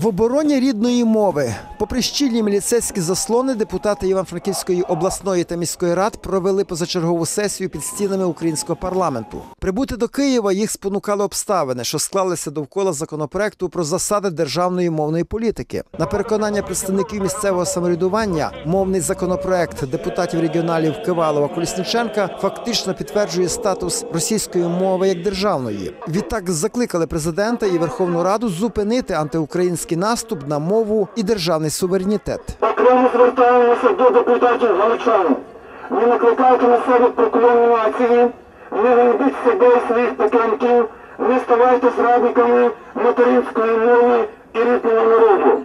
В обороні рідної мови, попри щільні міліцейські заслони, депутати Івано-Франківської обласної та міської рад провели позачергову сесію під стінами українського парламенту. Прибути до Києва їх спонукали обставини, що склалися довкола законопроекту про засади державної мовної політики. На переконання представників місцевого самоврядування, мовний законопроект депутатів регіоналів Кивалова Колісніченка фактично підтверджує статус російської мови як державної. Відтак закликали президента і Верховну Раду зупинити антиукраїнський наступ на мову і державний суверенітет. Окремо звертаємося до депутатів галичан. Не накликайте на себе прокльони нації, не вийдіть себе і своїх потомків, не ставайте зрадниками материнської мови.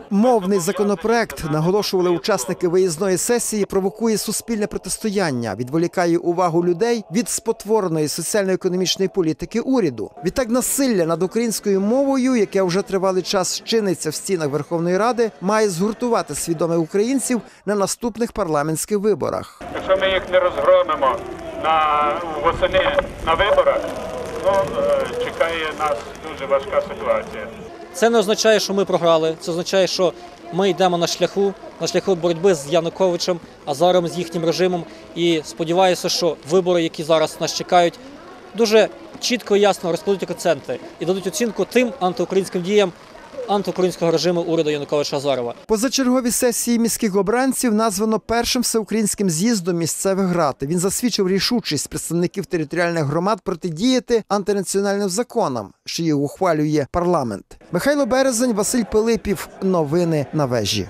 Мовний законопроект наголошували учасники виїзної сесії, провокує суспільне протистояння, відволікає увагу людей від спотвореної соціально-економічної політики уряду. Відтак насилля над українською мовою, яке вже тривалий час чиниться в стінах Верховної Ради, має згуртувати свідомих українців на наступних парламентських виборах. Якщо ми їх не розгромимо на восени на виборах, ну е, чекає нас дуже важка ситуація. Це не означає, що ми програли. Це означає, що ми йдемо на шляху, на шляху боротьби з Януковичем, Азаром, з їхнім режимом. І сподіваюся, що вибори, які зараз нас чекають, дуже чітко і ясно розкладуть акценти і дадуть оцінку тим антиукраїнським діям антиукраїнського режиму уряду Януковича Азарова. Позачергові сесії міських обранців названо першим всеукраїнським з'їздом місцевих рад. Він засвідчив рішучість представників територіальних громад протидіяти антинаціональним законам, що їх ухвалює парламент. Михайло Березень, Василь Пилипів. Новини на вежі.